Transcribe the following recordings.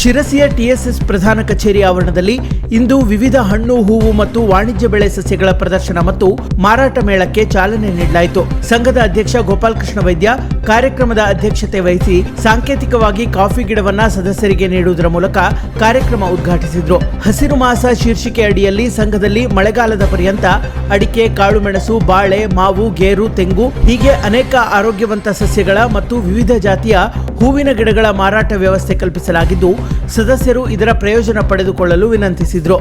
ಶಿರಸಿಯ TSS ಪ್ರಧಾನ ಕಚೇರಿ ಆವರಣದಲ್ಲಿ ಇಂದು ವಿವಿಧ ಹಣ್ಣು, ಹೂವು ಮತ್ತು ವಾಣಿಜ್ಯ ಬೆಳೆ ಸಸ್ಯಗಳ ಪ್ರದರ್ಶನ ಮತ್ತು ಮಾರಾಟ ಮೇಳಕ್ಕೆ ಚಾಲನೆ ನೀಡಲಾಯಿತು. ಸಂಘದ ಅಧ್ಯಕ್ಷ ಗೋಪಾಲಕೃಷ್ಣ ವೈದ್ಯ ಕಾರ್ಯಕ್ರಮದ ಅಧ್ಯಕ್ಷತೆ ವಹಿಸಿ ಸಾಂಕೇತಿಕವಾಗಿ ಕಾಫಿ ಗಿಡವನ್ನ ಸದಸ್ಯರಿಗೆ ನೀಡುವುದರ ಮೂಲಕ ಕಾರ್ಯಕ್ರಮ ಉದ್ಘಾಟಿಸಿದ್ರು. ಹಸಿರು ಮಾಸ ಶೀರ್ಷಿಕೆ ಅಡಿಯಲ್ಲಿ ಸಂಘದಲ್ಲಿ ಮಳೆಗಾಲದ ಪರ್ಯಂತ ಅಡಿಕೆ ಕಾಳುಮೆಣಸು ಬಾಳೆ, ಮಾವು, ಗೇರು, ತೆಂಗು ಹೀಗೆ ಅನೇಕ ಆರೋಗ್ಯವಂತ ಸಸ್ಯಗಳ ಮತ್ತು ವಿವಿಧ ಜಾತಿಯ ಹೂವಿನ ಗಿಡಗಳ ಮಾರಾಟ ವ್ಯವಸ್ಥೆ ಕಲ್ಪಿಸಲಾಗಿದ್ದು, ಸದಸ್ಯರು ಇದರ ಪ್ರಯೋಜನ ಪಡೆದುಕೊಳ್ಳಲು ವಿನಂತಿಸಿದರು.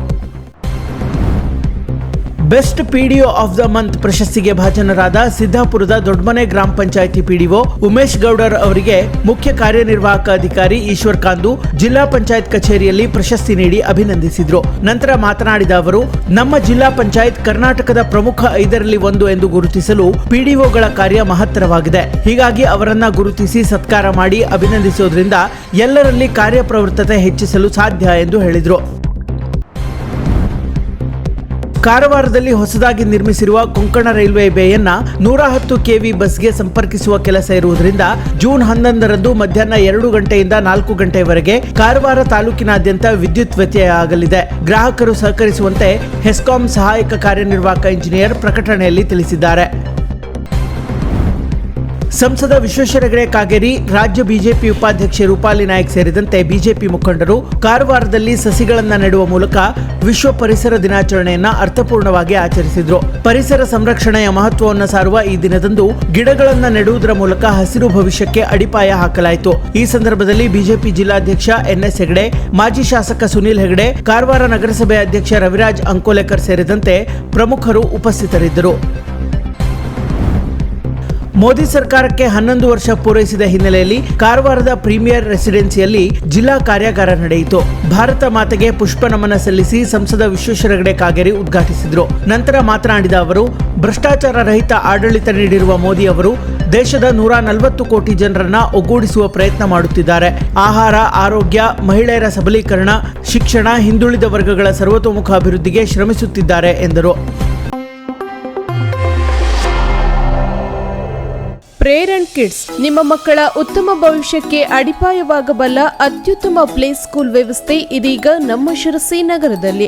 Best PDO of the month ಪ್ರಶಸ್ತಿಗೆ ಭಾಜನರಾದ ಸಿದ್ದಾಪುರದ ದೊಡ್ಡಮನೆ ಗ್ರಾಮ ಪಂಚಾಯಿತಿ ಪಿಡಿಒ ಉಮೇಶ್ ಗೌಡರ್ ಅವರಿಗೆ ಮುಖ್ಯ ಕಾರ್ಯನಿರ್ವಾಹಕ ಅಧಿಕಾರಿ ಈಶ್ವರ್ ಕಾಂದು ಜಿಲ್ಲಾ ಪಂಚಾಯತ್ ಕಚೇರಿಯಲ್ಲಿ ಪ್ರಶಸ್ತಿ ನೀಡಿ ಅಭಿನಂದಿಸಿದರು. ನಂತರ ಮಾತನಾಡಿದ ಅವರು, ನಮ್ಮ ಜಿಲ್ಲಾ ಪಂಚಾಯತ್ ಕರ್ನಾಟಕದ ಪ್ರಮುಖ ಐದರಲ್ಲಿ ಒಂದು ಎಂದು ಗುರುತಿಸಲು ಪಿಡಿಒಗಳ ಕಾರ್ಯ ಮಹತ್ತರವಾಗಿದೆ. ಹೀಗಾಗಿ ಅವರನ್ನ ಗುರುತಿಸಿ ಸತ್ಕಾರ ಮಾಡಿ ಅಭಿನಂದಿಸುವುದರಿಂದ ಎಲ್ಲರಲ್ಲಿ ಕಾರ್ಯಪ್ರವೃತ್ತತೆ ಹೆಚ್ಚಿಸಲು ಸಾಧ್ಯ ಎಂದು ಹೇಳಿದರು. ಕಾರವಾರದಲ್ಲಿ ಹೊಸದಾಗಿ ನಿರ್ಮಿಸಿರುವ ಕೊಂಕಣ ರೈಲ್ವೆ ಬೇಯನ್ನ ನೂರ ಹತ್ತು ಕೆವಿ ಬಸ್ಗೆ ಸಂಪರ್ಕಿಸುವ ಕೆಲಸ ಇರುವುದರಿಂದ ಜೂನ್ ಹನ್ನೊಂದರಂದು ಮಧ್ಯಾಹ್ನ ಎರಡು ಗಂಟೆಯಿಂದ ನಾಲ್ಕು ಗಂಟೆವರೆಗೆ ಕಾರವಾರ ತಾಲೂಕಿನಾದ್ಯಂತ ವಿದ್ಯುತ್ ವ್ಯತ್ಯಯ ಆಗಲಿದೆ ಗ್ರಾಹಕರು ಸಹಕರಿಸುವಂತೆ ಹೆಸ್ಕಾಂ ಸಹಾಯಕ ಕಾರ್ಯನಿರ್ವಾಹಕ ಇಂಜಿನಿಯರ್ ಪ್ರಕಟಣೆಯಲ್ಲಿ ತಿಳಿಸಿದ್ದಾರೆ. ಸಂಸದ ವಿಶ್ವೇಶ್ವರ ಹೆಗಡೆ ಕಾಗೇರಿ, ರಾಜ್ಯ ಬಿಜೆಪಿ ಉಪಾಧ್ಯಕ್ಷೆ ರೂಪಾಲಿ ನಾಯಕ್ ಸೇರಿದಂತೆ ಬಿಜೆಪಿ ಮುಖಂಡರು ಕಾರವಾರದಲ್ಲಿ ಸಸಿಗಳನ್ನು ನೆಡುವ ಮೂಲಕ ವಿಶ್ವ ಪರಿಸರ ದಿನಾಚರಣೆಯನ್ನ ಅರ್ಥಪೂರ್ಣವಾಗಿ ಆಚರಿಸಿದ್ರು. ಪರಿಸರ ಸಂರಕ್ಷಣೆಯ ಮಹತ್ವವನ್ನು ಸಾರುವ ಈ ದಿನದಂದು ಗಿಡಗಳನ್ನು ನೆಡುವುದರ ಮೂಲಕ ಹಸಿರು ಭವಿಷ್ಯಕ್ಕೆ ಅಡಿಪಾಯ ಹಾಕಲಾಯಿತು. ಈ ಸಂದರ್ಭದಲ್ಲಿ ಬಿಜೆಪಿ ಜಿಲ್ಲಾಧ್ಯಕ್ಷ ಎನ್ಎಸ್ ಹೆಗಡೆ, ಮಾಜಿ ಶಾಸಕ ಸುನೀಲ್ ಹೆಗಡೆ, ಕಾರವಾರ ನಗರಸಭೆ ಅಧ್ಯಕ್ಷ ರವಿರಾಜ್ ಅಂಕೋಲೆಕರ್ ಸೇರಿದಂತೆ ಪ್ರಮುಖರು ಉಪಸ್ಥಿತರಿದ್ದರು. ಮೋದಿ ಸರ್ಕಾರಕ್ಕೆ ಹನ್ನೊಂದು ವರ್ಷ ಪೂರೈಸಿದ ಹಿನ್ನೆಲೆಯಲ್ಲಿ ಕಾರವಾರದ ಪ್ರೀಮಿಯರ್ ರೆಸಿಡೆನ್ಸಿಯಲ್ಲಿ ಜಿಲ್ಲಾ ಕಾರ್ಯಾಗಾರ ನಡೆಯಿತು. ಭಾರತ ಮಾತೆಗೆ ಪುಷ್ಪ ನಮನ ಸಲ್ಲಿಸಿ ಸಂಸದ ವಿಶ್ವೇಶ್ವರ ಹೆಗಡೆ ಕಾಗೇರಿ ಉದ್ಘಾಟಿಸಿದರು. ನಂತರ ಮಾತನಾಡಿದ ಅವರು, ಭ್ರಷ್ಟಾಚಾರ ರಹಿತ ಆಡಳಿತ ನೀಡಿರುವ ಮೋದಿ ಅವರು ದೇಶದ ನೂರ ನಲವತ್ತು ಕೋಟಿ ಜನರನ್ನ ಒಗ್ಗೂಡಿಸುವ ಪ್ರಯತ್ನ ಮಾಡುತ್ತಿದ್ದಾರೆ. ಆಹಾರ, ಆರೋಗ್ಯ, ಮಹಿಳೆಯರ ಸಬಲೀಕರಣ, ಶಿಕ್ಷಣ ಹಿಂದುಳಿದ ವರ್ಗಗಳ ಸರ್ವತೋಮುಖ ಅಭಿವೃದ್ಧಿಗೆ ಶ್ರಮಿಸುತ್ತಿದ್ದಾರೆ ಎಂದರು. ಪ್ರೇರಣ್ ಕಿಡ್ಸ್ ನಿಮ್ಮ ಮಕ್ಕಳ ಉತ್ತಮ ಭವಿಷ್ಯಕ್ಕೆ ಅಡಿಪಾಯವಾಗಬಲ್ಲ ಅತ್ಯುತ್ತಮ ಪ್ಲೇ ಸ್ಕೂಲ್ ವ್ಯವಸ್ಥೆ ಇದೀಗ ನಮ್ಮ ಶಿರಸಿ ನಗರದಲ್ಲಿ.